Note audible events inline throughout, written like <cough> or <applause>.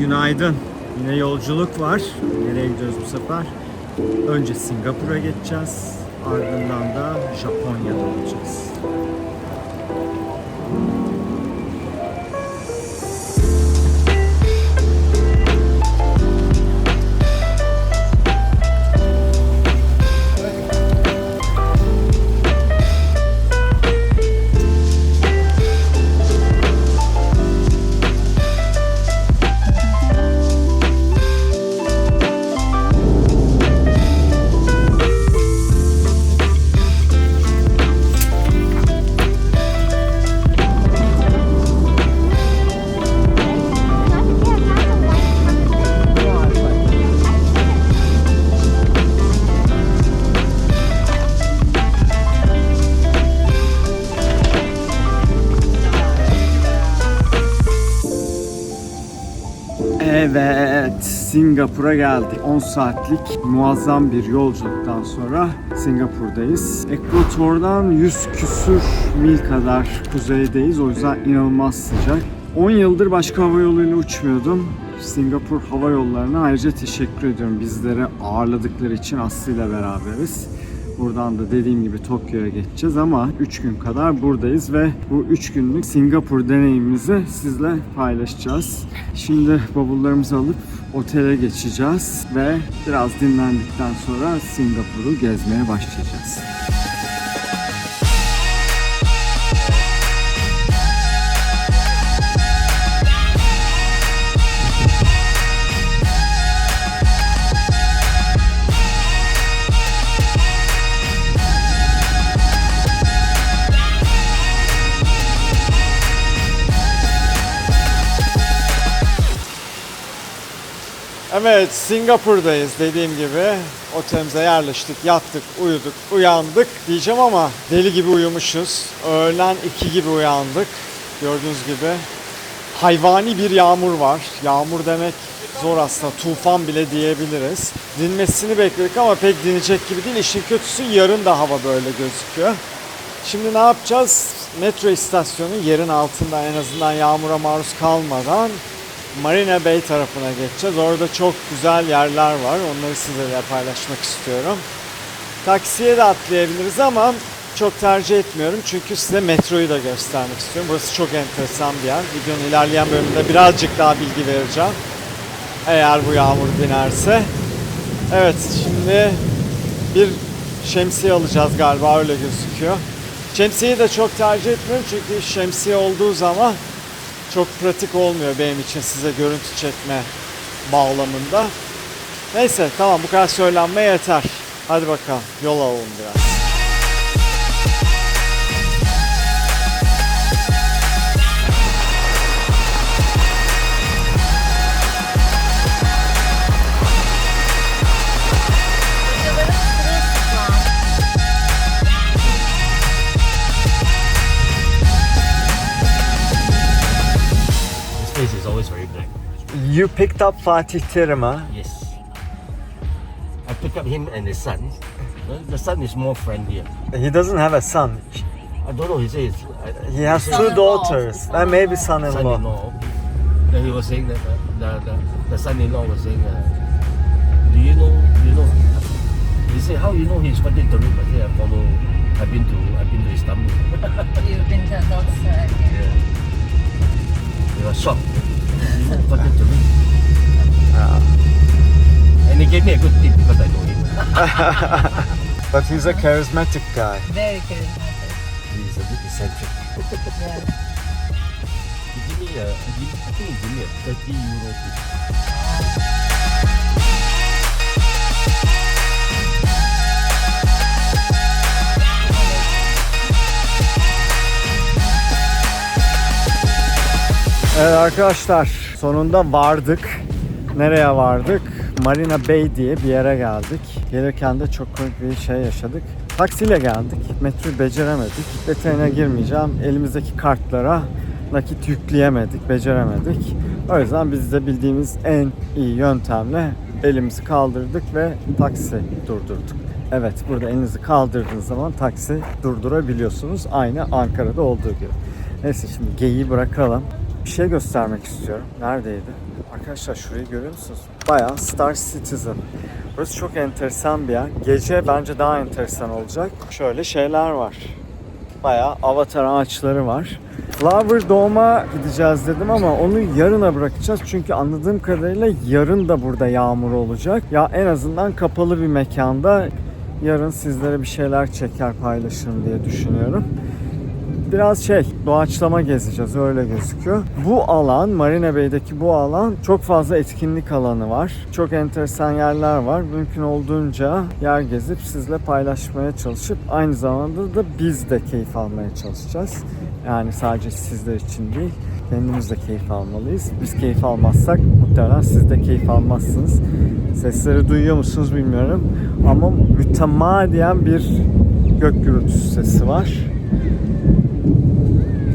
Günaydın. Yine yolculuk var. Nereye gidiyoruz bu sefer? Önce Singapur'a geçeceğiz. Ardından da Japonya'da olacağız. Singapur'a geldik. 10 saatlik muazzam bir yolculuktan sonra Singapur'dayız. Ekvator'dan 100 küsür mil kadar kuzeydeyiz. O yüzden inanılmaz sıcak. 10 yıldır başka hava yoluyla uçmuyordum. Singapur Hava Yolları'na ayrıca teşekkür ediyorum. Bizleri ağırladıkları için Aslı ile beraberiz. Buradan da dediğim gibi Tokyo'ya geçeceğiz ama 3 gün kadar buradayız ve bu 3 günlük Singapur deneyimimizi sizle paylaşacağız. Şimdi bavullarımızı alıp otele geçeceğiz ve biraz dinlendikten sonra Singapur'u gezmeye başlayacağız. Evet, Singapur'dayız dediğim gibi. Otelimize yerleştik, yattık, uyuduk, uyandık diyeceğim ama deli gibi uyumuşuz. Öğlen 2 gibi uyandık. Gördüğünüz gibi hayvani bir yağmur var. Yağmur demek zor aslında, tufan bile diyebiliriz. Dinmesini bekledik ama pek dinecek gibi değil. İşin kötüsü yarın da hava böyle gözüküyor. Şimdi ne yapacağız? Metro istasyonu yerin altında en azından yağmura maruz kalmadan Marina Bay tarafına geçeceğiz. Orada çok güzel yerler var. Onları sizlerle paylaşmak istiyorum. Taksiye de atlayabiliriz ama çok tercih etmiyorum. Çünkü size metroyu da göstermek istiyorum. Burası çok enteresan bir yer. Videonun ilerleyen bölümünde birazcık daha bilgi vereceğim. Eğer bu yağmur dinerse. Evet şimdi bir şemsiye alacağız galiba öyle gözüküyor. Şemsiyeyi de çok tercih etmiyorum çünkü şemsiye olduğu zaman çok pratik olmuyor benim için size görüntü çekme bağlamında. Neyse tamam bu kadar söylenme yeter. Hadi bakalım yol alalım biraz. You picked up Fatih Terim ha? Yes. I pick up him and his son. The- The son is more friendlier. He doesn't have a son. I don't know. He says He has two Son-in-law. daughters and maybe son-in-law. son-in-law. Then he was saying that uh, the, the, the son-in-law was saying, uh, "Do you know? Do you know?" He said, "How you know he's Fatih Taruk?" I said, "I follow. I've been to I've been to Istanbul." You've been to those, uh, <laughs> yeah. They were shocked. You know Fatih Taruk? And he gave me a good tip because I know him. <laughs> But he's a charismatic guy. very charismatic. He's a bit eccentric. <laughs> Yeah. He give me a, he give, I think he give me a 30 euro tip. Evet arkadaşlar sonunda vardık. Nereye vardık? Marina Bay diye bir yere geldik. Gelirken de çok komik bir şey yaşadık. Taksiyle geldik. Metroyu beceremedik. Detayına girmeyeceğim. Elimizdeki kartlara nakit yükleyemedik, beceremedik. O yüzden biz de bildiğimiz en iyi yöntemle elimizi kaldırdık ve taksi durdurduk. Evet burada elinizi kaldırdığınız zaman taksi durdurabiliyorsunuz. Aynı Ankara'da olduğu gibi. Neyse şimdi geyiği bırakalım. Bir şey göstermek istiyorum. Neredeydi? Arkadaşlar şurayı görüyor musunuz? Bayağı Star Citizen. Burası çok enteresan bir yer. Gece bence daha enteresan olacak. Şöyle şeyler var. Bayağı avatar ağaçları var. Flower Dome'a gideceğiz dedim ama onu yarına bırakacağız. Çünkü anladığım kadarıyla yarın da burada yağmur olacak. Ya en azından kapalı bir mekanda yarın sizlere bir şeyler çeker paylaşırım diye düşünüyorum. Biraz şey doğaçlama gezeceğiz öyle gözüküyor. Bu alan Marina Bay'deki bu alan çok fazla etkinlik alanı var. Çok enteresan yerler var. Mümkün olduğunca yer gezip sizle paylaşmaya çalışıp aynı zamanda da biz de keyif almaya çalışacağız. Yani sadece sizler için değil kendimiz de keyif almalıyız. Biz keyif almazsak muhtemelen siz de keyif almazsınız. Sesleri duyuyor musunuz bilmiyorum ama mütemadiyen bir gök gürültüsü sesi var.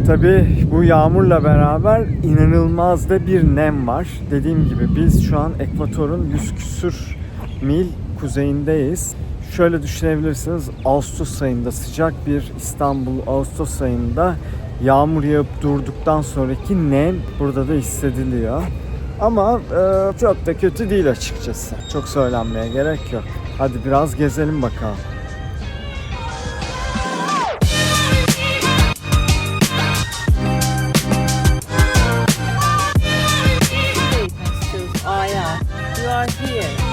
Tabii bu yağmurla beraber inanılmaz da bir nem var. Dediğim gibi biz şu an ekvatorun 100 küsür mil kuzeyindeyiz. Şöyle düşünebilirsiniz Ağustos ayında sıcak bir İstanbul Ağustos ayında yağmur yağıp durduktan sonraki nem burada da hissediliyor. Ama e, çok da kötü değil açıkçası. Çok söylenmeye gerek yok. Hadi biraz gezelim bakalım. ah tears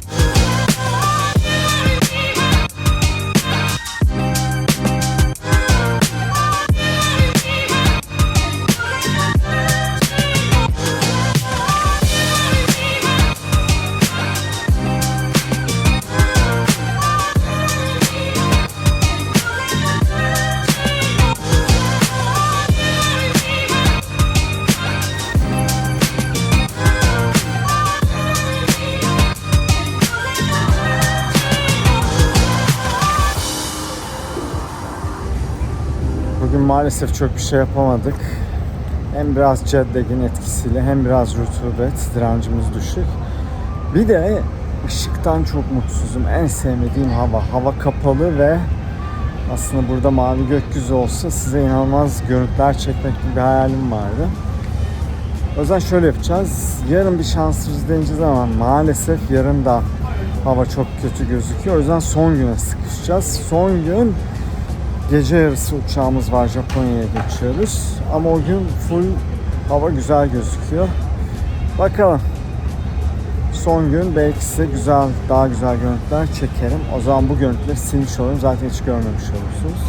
Bugün maalesef çok bir şey yapamadık. Hem biraz jet lag'in etkisiyle hem biraz rutubet, direncimiz düşük. Bir de ışıktan çok mutsuzum. En sevmediğim hava. Hava kapalı ve aslında burada mavi gökyüzü olsa size inanılmaz görüntüler çekmek gibi bir hayalim vardı. O yüzden şöyle yapacağız. Yarın bir şansımız deneyeceğiz ama maalesef yarın da hava çok kötü gözüküyor. O yüzden son güne sıkışacağız. Son gün Gece yarısı uçağımız var Japonya'ya geçiyoruz. Ama o gün full hava güzel gözüküyor. Bakalım. Son gün belki size güzel, daha güzel görüntüler çekerim. O zaman bu görüntüleri silmiş olurum. Zaten hiç görmemiş olursunuz.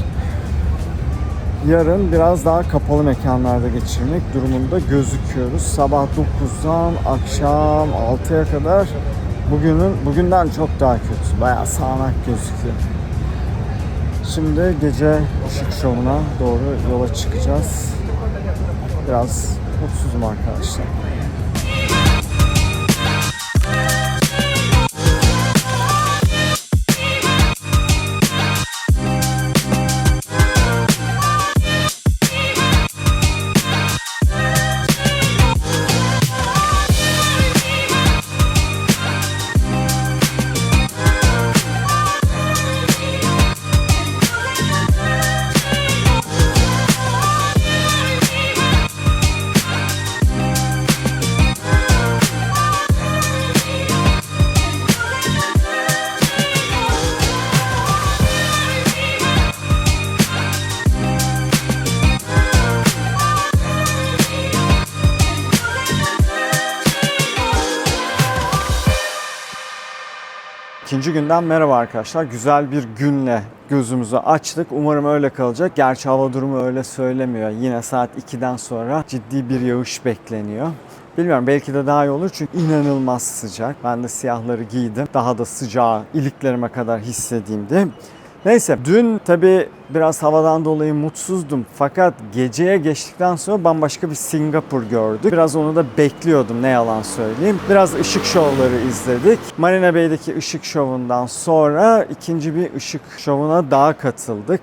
Yarın biraz daha kapalı mekanlarda geçirmek durumunda gözüküyoruz. Sabah 9'dan akşam 6'ya kadar bugünün bugünden çok daha kötü. Bayağı sağanak gözüküyor. Şimdi gece ışık şovuna doğru yola çıkacağız. Biraz mutsuzum arkadaşlar. İkinci günden merhaba arkadaşlar. Güzel bir günle gözümüzü açtık. Umarım öyle kalacak. Gerçi hava durumu öyle söylemiyor. Yine saat 2'den sonra ciddi bir yağış bekleniyor. Bilmiyorum belki de daha iyi olur çünkü inanılmaz sıcak. Ben de siyahları giydim. Daha da sıcağı iliklerime kadar hissedeyim Neyse dün tabi biraz havadan dolayı mutsuzdum fakat geceye geçtikten sonra bambaşka bir Singapur gördük. Biraz onu da bekliyordum ne yalan söyleyeyim. Biraz ışık şovları izledik. Marina Bay'deki ışık şovundan sonra ikinci bir ışık şovuna daha katıldık.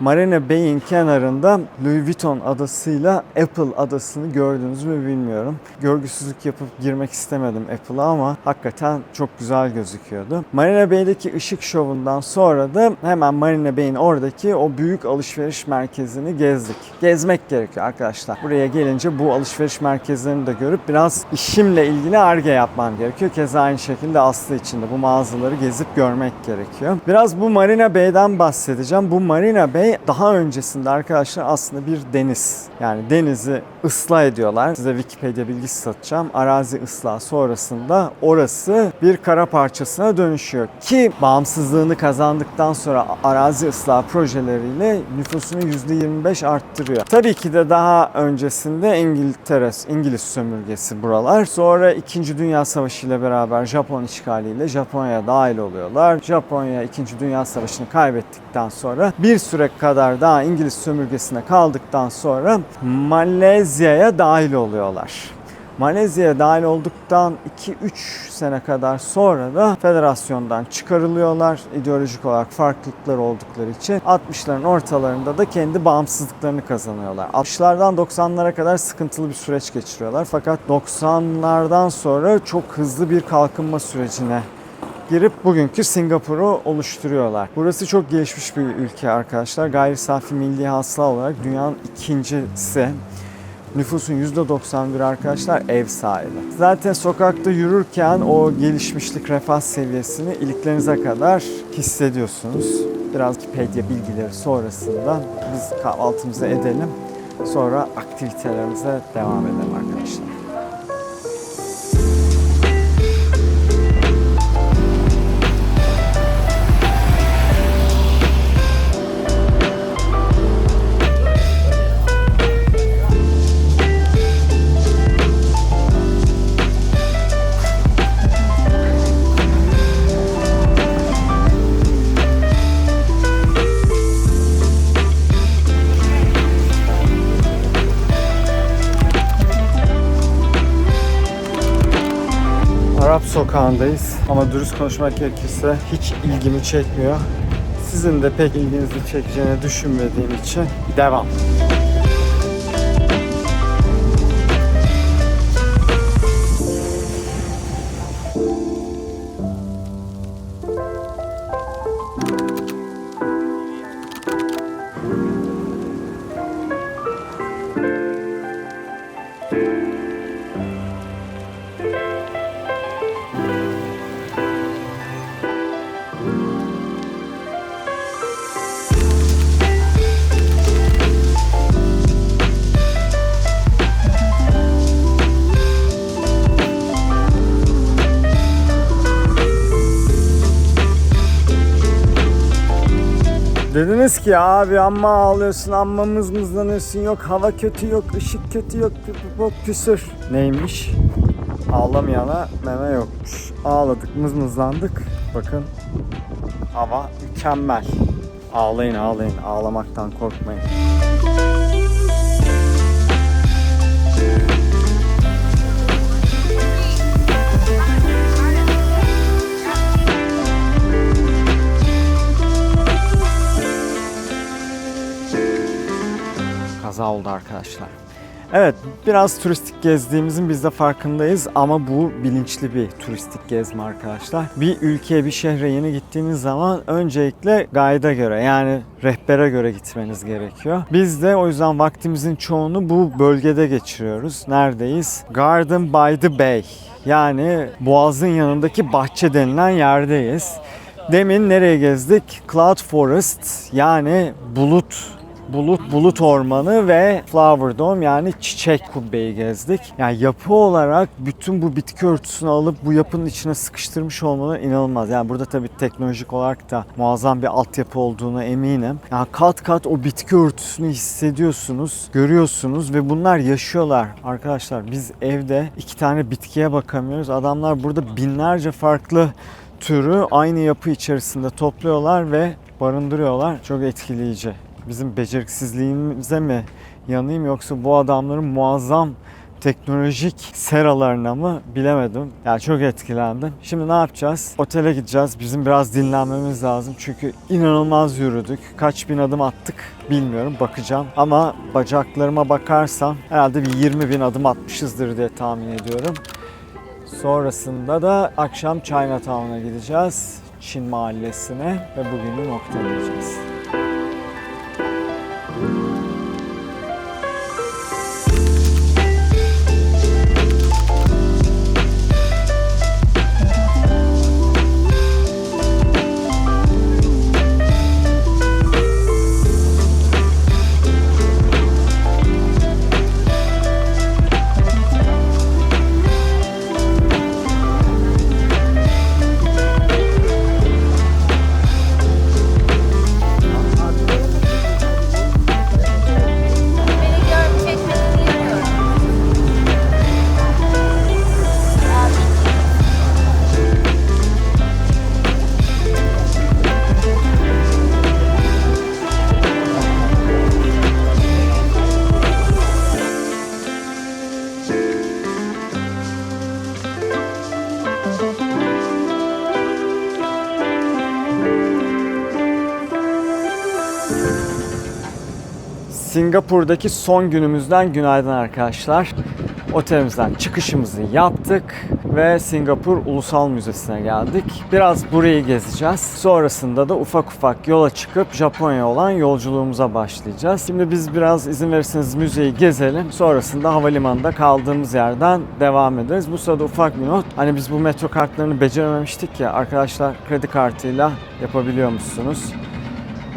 Marina Bay'in kenarında Louis Vuitton adasıyla Apple adasını gördünüz mü bilmiyorum. Görgüsüzlük yapıp girmek istemedim Apple'a ama hakikaten çok güzel gözüküyordu. Marina Bay'deki ışık şovundan sonra da hemen Marina Bay'in oradaki o büyük alışveriş merkezini gezdik. Gezmek gerekiyor arkadaşlar. Buraya gelince bu alışveriş merkezlerini de görüp biraz işimle ilgili arge yapmam gerekiyor. Keza aynı şekilde Aslı için de bu mağazaları gezip görmek gerekiyor. Biraz bu Marina Bay'den bahsedeceğim. Bu Marina Bay daha öncesinde arkadaşlar aslında bir deniz. Yani denizi ıslah ediyorlar. Size Wikipedia bilgisi satacağım. Arazi ıslahı sonrasında orası bir kara parçasına dönüşüyor. Ki bağımsızlığını kazandıktan sonra arazi ıslah projeleriyle nüfusunu %25 arttırıyor. Tabii ki de daha öncesinde İngiltere, İngiliz sömürgesi buralar. Sonra 2. Dünya Savaşı ile beraber Japon işgaliyle Japonya'ya dahil oluyorlar. Japonya 2. Dünya Savaşı'nı kaybettikten sonra bir süre kadar daha İngiliz sömürgesine kaldıktan sonra Malezya'ya dahil oluyorlar. Malezya'ya dahil olduktan 2-3 sene kadar sonra da federasyondan çıkarılıyorlar. İdeolojik olarak farklılıklar oldukları için 60'ların ortalarında da kendi bağımsızlıklarını kazanıyorlar. 60'lardan 90'lara kadar sıkıntılı bir süreç geçiriyorlar. Fakat 90'lardan sonra çok hızlı bir kalkınma sürecine girip bugünkü Singapur'u oluşturuyorlar. Burası çok gelişmiş bir ülke arkadaşlar. Gayri safi milli hasıla olarak dünyanın ikincisi. Nüfusun %91 arkadaşlar ev sahibi. Zaten sokakta yürürken o gelişmişlik refah seviyesini iliklerinize kadar hissediyorsunuz. Biraz Wikipedia bilgileri sonrasında biz kahvaltımızı edelim. Sonra aktivitelerimize devam edelim arkadaşlar. Sokağındayız ama dürüst konuşmak gerekirse hiç ilgimi çekmiyor. Sizin de pek ilginizi çekeceğini düşünmediğim için devam. Dediniz ki abi amma ağlıyorsun, amma mızmızlanıyorsun, yok hava kötü, yok ışık kötü, yok bu küsür. Neymiş? Ağlamayana meme yokmuş. Ağladık, mızmızlandık. Bakın hava mükemmel. Ağlayın ağlayın, ağlamaktan korkmayın. Kaza oldu arkadaşlar. Evet, biraz turistik gezdiğimizin biz de farkındayız ama bu bilinçli bir turistik gezme arkadaşlar. Bir ülkeye, bir şehre yeni gittiğiniz zaman öncelikle guide'a göre yani rehbere göre gitmeniz gerekiyor. Biz de o yüzden vaktimizin çoğunu bu bölgede geçiriyoruz. Neredeyiz? Garden by the Bay. Yani Boğaz'ın yanındaki bahçe denilen yerdeyiz. Demin nereye gezdik? Cloud Forest yani bulut bulut bulut ormanı ve flower dome yani çiçek kubbeyi gezdik. Yani yapı olarak bütün bu bitki örtüsünü alıp bu yapının içine sıkıştırmış olmaları inanılmaz. Yani burada tabii teknolojik olarak da muazzam bir altyapı olduğuna eminim. Yani kat kat o bitki örtüsünü hissediyorsunuz, görüyorsunuz ve bunlar yaşıyorlar. Arkadaşlar biz evde iki tane bitkiye bakamıyoruz. Adamlar burada binlerce farklı türü aynı yapı içerisinde topluyorlar ve barındırıyorlar. Çok etkileyici bizim beceriksizliğimize mi yanayım yoksa bu adamların muazzam teknolojik seralarına mı bilemedim. Yani çok etkilendim. Şimdi ne yapacağız? Otele gideceğiz. Bizim biraz dinlenmemiz lazım. Çünkü inanılmaz yürüdük. Kaç bin adım attık bilmiyorum. Bakacağım. Ama bacaklarıma bakarsam herhalde bir 20 bin adım atmışızdır diye tahmin ediyorum. Sonrasında da akşam Chinatown'a gideceğiz. Çin mahallesine ve bugünü noktalayacağız. Singapur'daki son günümüzden günaydın arkadaşlar. Otelimizden çıkışımızı yaptık ve Singapur Ulusal Müzesi'ne geldik. Biraz burayı gezeceğiz. Sonrasında da ufak ufak yola çıkıp Japonya olan yolculuğumuza başlayacağız. Şimdi biz biraz izin verirseniz müzeyi gezelim. Sonrasında havalimanında kaldığımız yerden devam ederiz. Bu sırada ufak bir not. Hani biz bu metro kartlarını becerememiştik ya arkadaşlar kredi kartıyla yapabiliyor musunuz?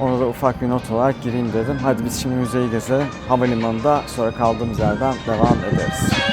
Onu da ufak bir not olarak gireyim dedim. Hadi biz şimdi müzeyi gezelim. Havalimanında sonra kaldığımız yerden devam ederiz.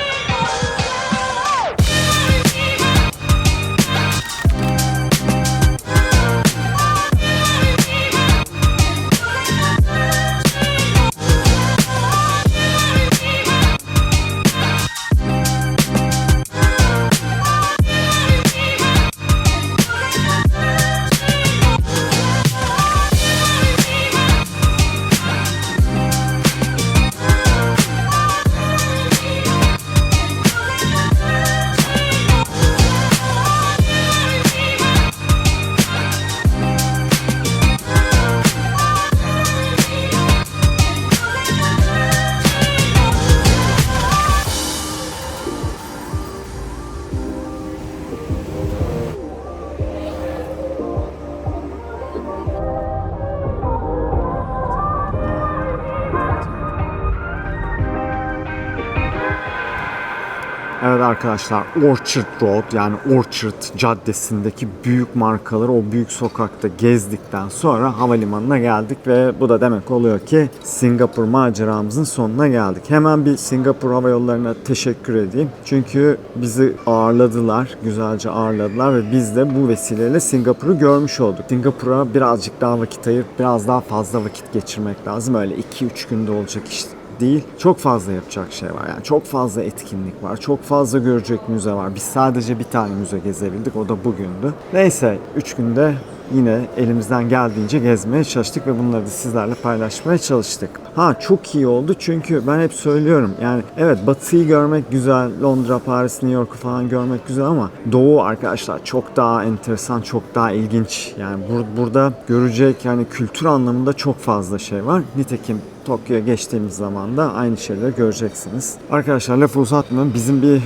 Arkadaşlar Orchard Road yani Orchard Caddesi'ndeki büyük markaları o büyük sokakta gezdikten sonra havalimanına geldik ve bu da demek oluyor ki Singapur maceramızın sonuna geldik. Hemen bir Singapur Hava Yolları'na teşekkür edeyim. Çünkü bizi ağırladılar, güzelce ağırladılar ve biz de bu vesileyle Singapur'u görmüş olduk. Singapur'a birazcık daha vakit ayırıp biraz daha fazla vakit geçirmek lazım. Öyle 2-3 günde olacak iş değil. Çok fazla yapacak şey var. Yani çok fazla etkinlik var. Çok fazla görecek müze var. Biz sadece bir tane müze gezebildik. O da bugündü. Neyse 3 günde yine elimizden geldiğince gezmeye çalıştık ve bunları da sizlerle paylaşmaya çalıştık. Ha çok iyi oldu çünkü ben hep söylüyorum yani evet batıyı görmek güzel, Londra, Paris, New York'u falan görmek güzel ama doğu arkadaşlar çok daha enteresan, çok daha ilginç. Yani bur- burada görecek yani kültür anlamında çok fazla şey var. Nitekim Tokyo'ya geçtiğimiz zaman da aynı şeyleri göreceksiniz. Arkadaşlar lafı uzatmıyorum. Bizim bir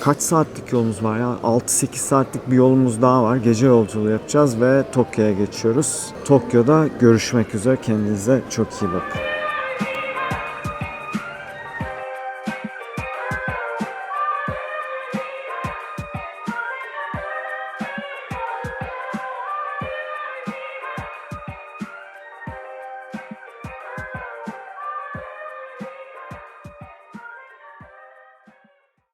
kaç saatlik yolumuz var ya? 6-8 saatlik bir yolumuz daha var. Gece yolculuğu yapacağız ve Tokyo'ya geçiyoruz. Tokyo'da görüşmek üzere. Kendinize çok iyi bakın.